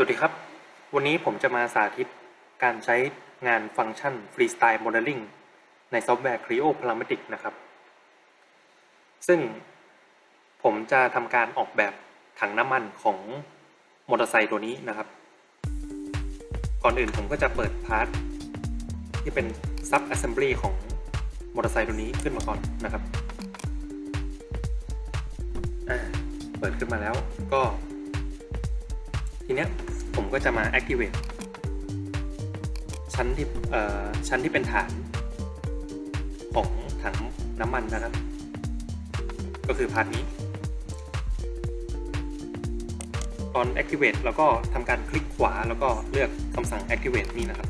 สวัสดีครับ วันนี้ผมจะมาสาธิตการใช้งานฟังก์ชัน Freestyle Modeling ในซอฟต์แวร์ Creo Plamatic นะครับ ซึ่งผมจะทำการออกแบบถังน้ำมันของมอเตอร์ไซค์ตัวนี้นะครับ ก่อนอื่นผมก็จะเปิดพาร์ทที่เป็น Sub Assembly ของมอเตอร์ไซค์ตัวนี้ขึ้นมาก่อนนะครับ เปิดขึ้นมาแล้วก็ ทีเนี้ยผมก็จะมา activate ชั้นที่เอ่อชั้นที่เป็นฐานของถังน้ำมันนะครับ ก็คือพาร์ทนี้ ตอน activate แล้วก็ทำการคลิกขวาแล้วก็เลือกคำสั่ง activate นี่นะครับ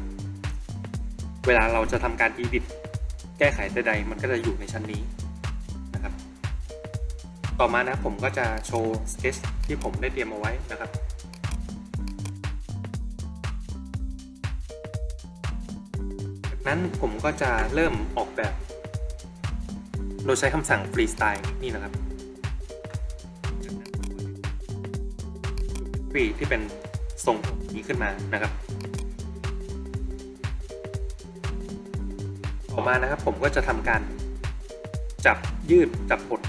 เวลาเราจะทำการ edit แก้ไขใดๆมันก็จะอยู่ในชั้นนี้นะครับ ต่อมานะผมก็จะโชว์ sketch ที่ผมได้เตรียมเอาไว้นะครับ นั้นผมก็จะเริ่มออกแบบ โดยใช้คำสั่ง freestyle นี่นะครับฟรีที่เป็นทรงนี้ขึ้นมานะครับ ต่อมานะครับผมก็จะทำการจับยืดจับกด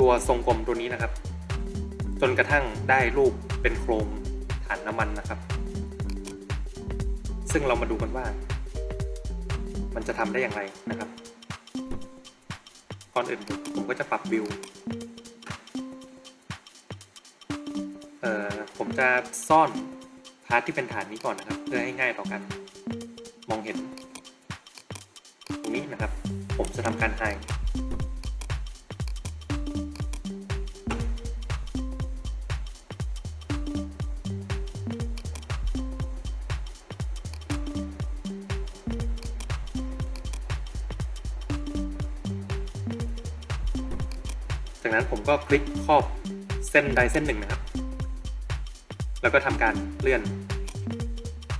ตัวทรงกลมตัวนี้นะครับ จนกระทั่งได้รูปเป็นโครงฐานน้ำมันนะครับ ซึ่งเรามาดูกันว่า มันจะทำได้อย่างไรนะครับ ก่อนอื่นผมก็จะปรับวิวเอ่อผมจะซ่อนพาร์ทที่เป็นฐานนี้ก่อนนะครับ เพื่อให้ง่ายต่อการมองเห็น ตรงนี้นะครับ ผมจะทำการไฮ นั้นผมก็คลิกครอบเส้นใดเส้นหนึ่งนะครับ แล้วก็ทำการเลื่อน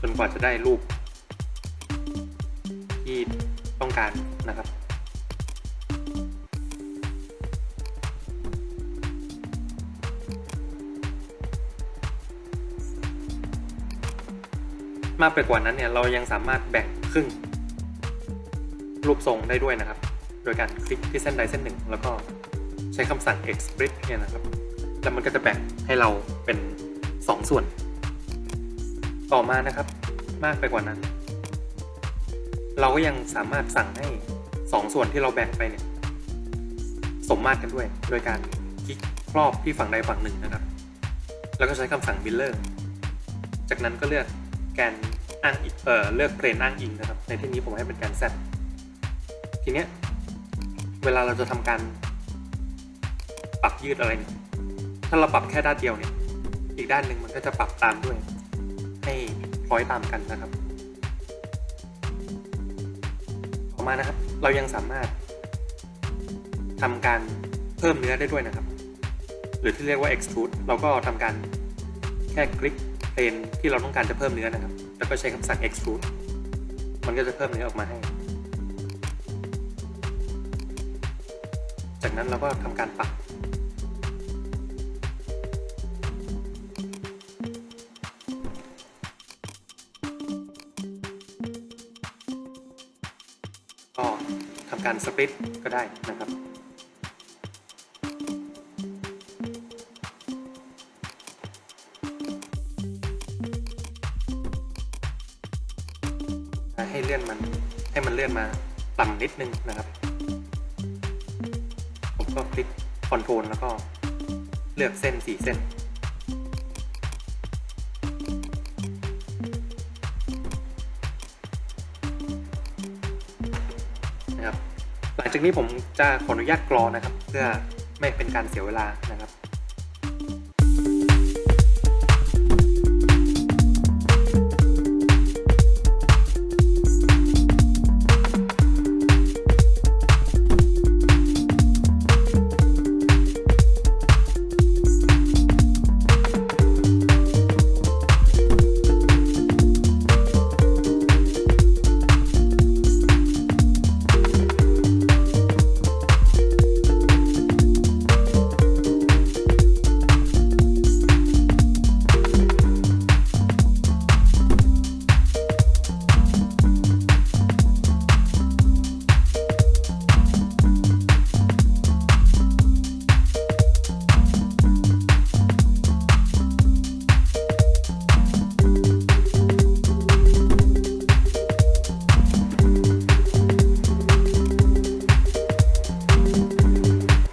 จนกว่าจะได้รูป ที่ต้องการนะครับมากไปกว่านั้นเนี่ยเรายังสามารถแบ่งครึ่ง รูปทรงได้ด้วยนะครับ โดยการคลิกที่เส้นใดเส้นหนึ่งแล้วก็ ใช้คำสั่ง explit เนี่ยนะครับ แล้วมันก็จะแบ่งให้เราเป็น 2 ส่วน ต่อมานะครับ มากไปกว่านั้น เราก็ยังสามารถสั่งให้ 2 ส่วนที่เราแบ่งไปเนี่ย สมมาตรกันด้วย โดยการคลิกครอบที่ฝั่งใดฝั่งหนึ่งนะครับ แล้วก็ใช้คำสั่ง mirror จากนั้นก็เลือกแกนอ้างอิงเอ่อเลือกเพลนอ้างอิงนะครับ ในที่นี้ผมให้เป็นแกน z ทีเนี้ยเวลาเราจะทำการ ปรับยืดอะไรเนี่ยถ้าเราปรับแค่ด้านเดียวเนี่ย อีกด้านหนึ่งมันก็จะปรับตามด้วย ให้คล้อยตามกันนะครับ ต่อมานะครับ เรายังสามารถทำการเพิ่มเนื้อได้ด้วยนะครับ หรือที่เรียกว่า extrude เราก็ทำการแค่คลิกเพลนที่เราต้องการจะเพิ่มเนื้อนะครับ แล้วก็ใช้คำสั่ง extrude มันก็จะเพิ่มเนื้อออกมาให้ จากนั้นเราก็ทำการปัก การสปริตก็ได้นะครับ ให้เลื่อนมันให้มันเลื่อนมาต่ำนิดนึงนะครับ ผมก็คลิกคอนโทรลแล้วก็เลือกเส้นสี่เส้น ลังจากนี้ผมจะขออนุญาตกรอนะครับ เพื่อไม่เป็นการเสียเวลานะครับ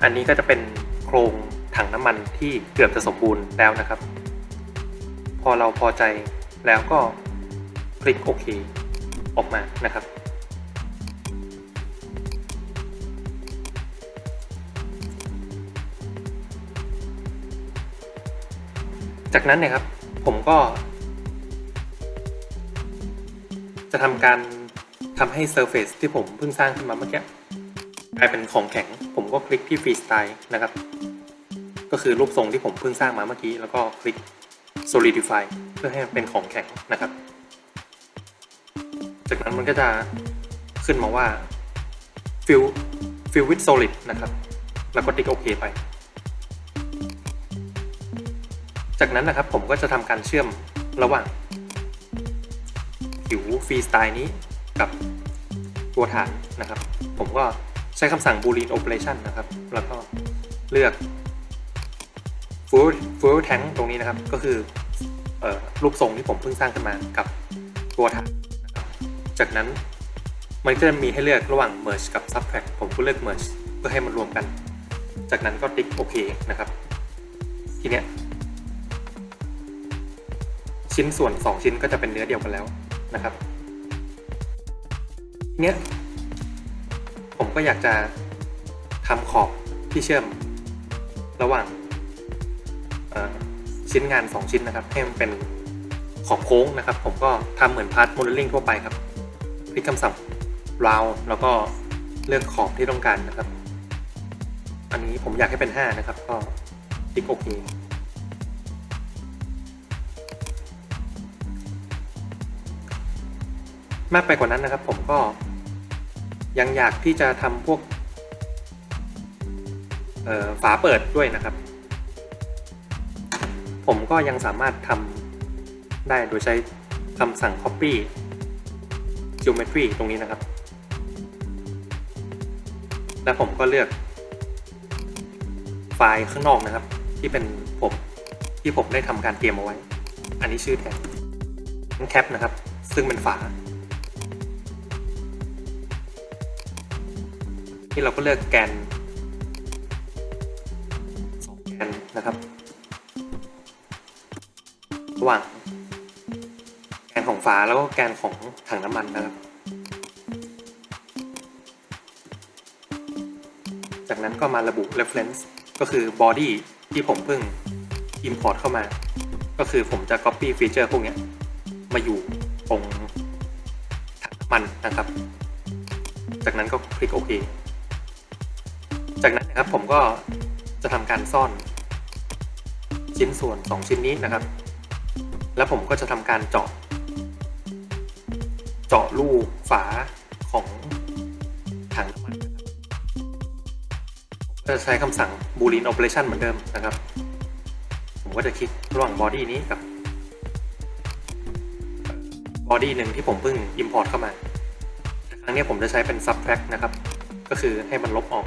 อันนี้ก็จะเป็นโครงถังน้ำมันที่เกือบจะสมบูรณ์แล้วนะครับ พอเราพอใจแล้วก็คลิกโอเคออกมานะครับ จากนั้นเนี่ยครับผมก็ จะทำการทำให้ Surface ที่ผมเพิ่งสร้างขึ้นมาเมื่อกี้ กลายเป็นของแข็ง ผมก็คลิกที่ Freestyle นะครับ ก็คือรูปทรงที่ผมเพิ่งสร้างมาเมื่อกี้ แล้วก็คลิก Solidify เพื่อให้มันเป็นของแข็งนะครับ จากนั้นมันก็จะขึ้นมาว่า Fill Fill with Solid นะครับ แล้วก็ติ๊กโอเคไป จากนั้นนะครับผมก็จะทำการเชื่อมระหว่างผิวฟรีสไตล์นี้กับตัวฐานนะครับ ผมก็ ช้คำสั่ง boolean operation นะครับ แล้วก็เลือก full full tank ตรงนี้นะครับ ก็คือออรูปทรงที่ผมเพิ่งสร้างขึ้นมากับตัวฐานนะครับ จากนั้นมันก็จะมีให้เลือกระหว่าง merge กับ subtract ผมก็เลือก merge เพื่อให้มันรวมกัน จากนั้นก็ติ๊กโอเคนะครับ ทีเนี้ยชิ้นส่วน 2 ชิ้นก็จะเป็นเนื้อเดียวกันแล้วนะครับทีเนี้ย ผมก็อยากจะทำขอบที่เชื่อมระหว่างชิ้นงาน 2 ชิ้นนะครับ ให้มันเป็นขอบโค้งนะครับ ผมก็ทำเหมือนพาร์ทโมเดลลิ่งทั่วไปครับคลิกคำสั่ง round แล้วก็เลือกขอบที่ต้องการนะครับ อันนี้ผมอยากให้เป็น 5 นะครับ ก็คลิกโอเคมากไปกว่านั้นนะครับ ผมก็ ยังอยากที่จะทำพวกฝาเปิดด้วยนะครับ ผมก็ยังสามารถทำได้โดยใช้คำสั่ง copy geometry ตรงนี้นะครับ และผมก็เลือก ไฟล์ข้างนอกนะครับ ที่เป็นผมที่ผมได้ทำการเตรียมเอาไว้ อันนี้ชื่อแท็กแคปนะครับ ซึ่งเป็นฝา ที่เราก็เลือกแกนสองแกนนะครับ ระหว่างแกนของฝาแล้วก็แกนของถังน้ำมันนะครับ จากนั้นก็มาระบุ reference ก็คือ body ที่ผมเพิ่ง import เข้ามา ก็คือผมจะ copy feature พวกนี้มาอยู่ตรงถังน้ำมันนะครับ จากนั้นก็คลิกโอเค จากนั้นนะครับผมก็จะทำการซ่อนชิ้นส่วน 2 ชิ้นนี้นะครับ แล้วผมก็จะทำการเจาะ เจาะรูฝาของถังน้ำมันนะครับผมก็จะใช้คำสั่ง boolean operation เหมือนเดิมนะครับ ผมก็จะคลิกระหว่าง body นี้กับ body หนึ่งที่ผมเพิ่ง import เข้ามาแต่ครั้งนี้ผมจะใช้เป็น subtract นะครับ ก็คือให้มันลบออก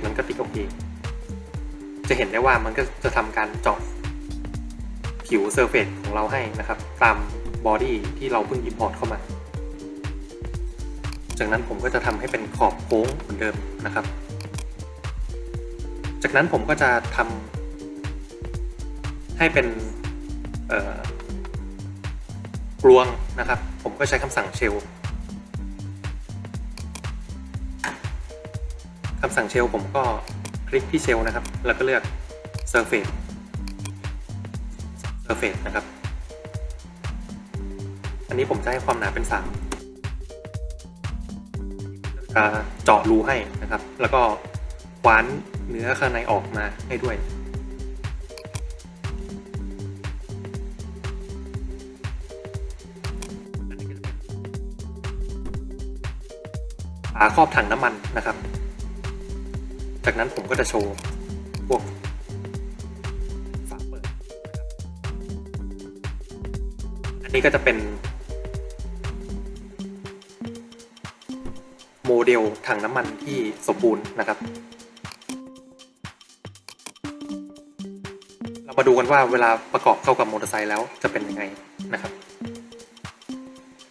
จากนั้นก็ติ๊กโอเค จะเห็นได้ว่ามันก็จะทำการเจาะผิวเซอร์เฟซของเราให้นะครับ ตามบอดี้ที่เราเพิ่ง import เข้ามา จากนั้นผมก็จะทำให้เป็นขอบโค้งเหมือนเดิมนะครับ จากนั้นผมก็จะทำให้เป็นกลวงนะครับ ผมก็ใช้คำสั่ง shell คำสั่งเชลผมก็คลิกที่เชลนะครับ แล้วก็เลือก Surface Surface นะครับ อันนี้ผมจะให้ความหนาเป็น 3 จะเจาะรูให้นะครับ แล้วก็คว้านเนื้อข้างในออกมาให้ด้วยฝาครอบถังน้ำมันนะครับ จากนั้นผมก็จะโชว์พวกฝาเปิดนะครับอันนี้ก็จะเป็น โมเดลถังน้ำมันที่สมบูรณ์นะครับ เรามาดูกันว่าเวลาประกอบเข้ากับมอเตอร์ไซค์แล้วจะเป็นยังไงนะครับ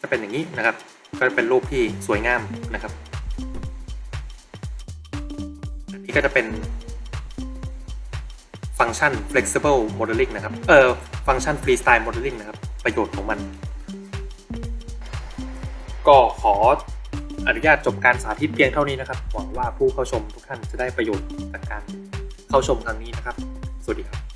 จะเป็นอย่างนี้นะครับ ก็จะเป็นรูปที่สวยงามนะครับ นี่ก็จะเป็นฟังก์ชัน flexible modeling นะครับ เออฟังก์ชัน freestyle modeling นะครับ ประโยชน์ของมัน ก็ขออนุญาตจบการสาธิตเพียงเท่านี้นะครับ หวังว่าผู้เข้าชมทุกท่านจะได้ประโยชน์จากการเข้าชมครั้งนี้นะครับ สวัสดีครับ